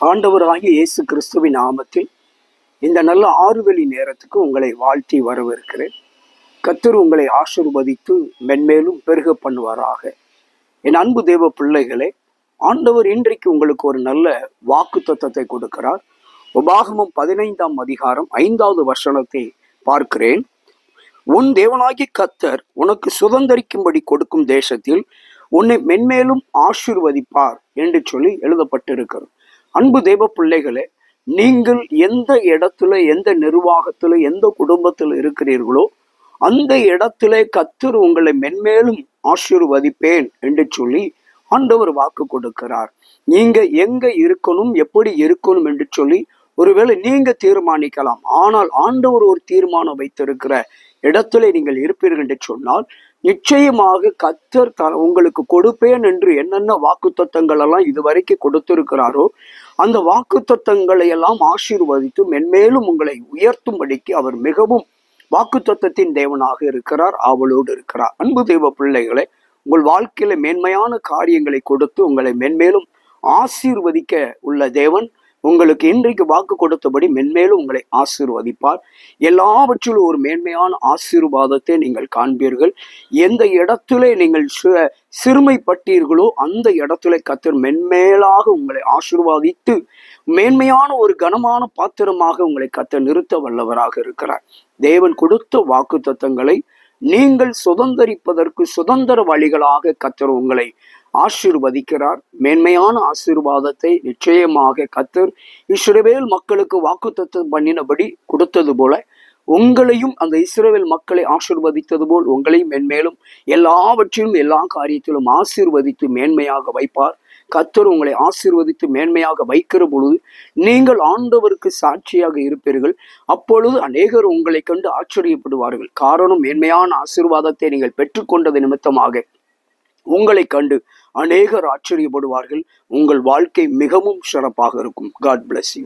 ஆண்டவராகிய இயேசு கிறிஸ்துவின் நாமத்தில் இந்த நல்ல ஆறுவெளி நேரத்துக்கு உங்களை வாழ்த்தி வரவிருக்கிறேன் கத்தர் உங்களை ஆசிர்வதித்து மென்மேலும் பெருக பண்ணுவாராக. என் அன்பு தேவ பிள்ளைகளே ஆண்டவர் இன்றைக்கு உங்களுக்கு ஒரு நல்ல வாக்கு தத்துவத்தை கொடுக்கிறார். உபாகமம் பதினைந்தாம் அதிகாரம் ஐந்தாவது வசனத்தை பார்க்கிறேன். உன் தேவனாகி கத்தர் உனக்கு சுதந்தரிக்கும்படி கொடுக்கும் தேசத்தில் உன்னை மென்மேலும் ஆசிர்வதிப்பார் என்று சொல்லி எழுதப்பட்டிருக்கிறது. அன்பு தெய்வ பிள்ளைகளே நீங்கள் எந்த இடத்துல எந்த நிர்வாகத்துல எந்த குடும்பத்தில் இருக்கிறீர்களோ அந்த இடத்திலே கத்தர் உங்களை மென்மேலும் ஆசீர்வதிப்பேன் என்று சொல்லி ஆண்டவர் வாக்கு கொடுக்கிறார். நீங்க எங்க இருக்கணும் எப்படி இருக்கணும் என்று சொல்லி ஒருவேளை நீங்க தீர்மானிக்கலாம். ஆனால் ஆண்டவர் ஒரு தீர்மானம் வைத்திருக்கிற இடத்துல நீங்கள் இருப்பீர்கள் என்று சொன்னால் நிச்சயமாக கத்தர் த உங்களுக்கு கொடுப்பேன் என்று என்னென்ன வாக்குத்தத்தங்கள் எல்லாம் இதுவரைக்கும் கொடுத்திருக்கிறாரோ அந்த வாக்குத்தத்தங்களை எல்லாம் ஆசீர்வதித்து மென்மேலும் உங்களை உயர்த்தும்படிக்கு அவர் மிகவும் வாக்குத்தத்தத்தின் தேவனாக இருக்கிறார் ஆவலோடு இருக்கிறார். அன்பு தெய்வ பிள்ளைகளை உங்கள் வாழ்க்கையில மேன்மையான காரியங்களை கொடுத்து உங்களை மென்மேலும் ஆசீர்வதிக்க உள்ள தேவன். உங்களுக்கு இன்றைக்கு வாக்கு கொடுத்தபடி மென்மேலும் உங்களை ஆசீர்வதிப்பார். எல்லாவற்றிலும் ஒரு மேன்மையான ஆசீர்வாதத்தை நீங்கள் காண்பீர்கள். எந்த இடத்திலே நீங்கள் சிறுமைப்பட்டீர்களோ அந்த இடத்துல கத்தர் மென்மேலாக உங்களை ஆசீர்வாதித்து மேன்மையான ஒரு கனமான பாத்திரமாக உங்களை கத்தர் நிறுத்த வல்லவராக இருக்கிறார். தேவன் கொடுத்த வாக்கு தத்தங்களை நீங்கள் சுதந்தரிப்பதற்கு சுதந்திர வழிகளாக கத்தர் உங்களை ஆசீர்வதிக்கிறார். மேன்மையான ஆசீர்வாதத்தை நிச்சயமாக கத்தர் இஸ்ரவேல் மக்களுக்கு வாக்குத்தத்தம் பண்ணினபடி கொடுத்தது போல உங்களையும் அந்த இஸ்ரவேல் மக்களை ஆசிர்வதித்தது போல் உங்களையும் மென்மேலும் எல்லாவற்றிலும் எல்லா காரியத்திலும் ஆசீர்வதித்து மேன்மையாக வைப்பார். கத்தர் உங்களை ஆசீர்வதித்து மேன்மையாக வைக்கிற பொழுது நீங்கள் ஆண்டவருக்கு சாட்சியாக இருப்பீர்கள். அப்பொழுது அநேகர் உங்களை கண்டு ஆச்சரியப்படுவார்கள். காரணம் மேன்மையான ஆசீர்வாதத்தை நீங்கள் பெற்றுக்கொண்டது நிமித்தமாக உங்களை கண்டு அநேகர் ஆச்சரியப்படுவார்கள். உங்கள் வாழ்க்கை மிகவும் சிறப்பாக இருக்கும். God bless you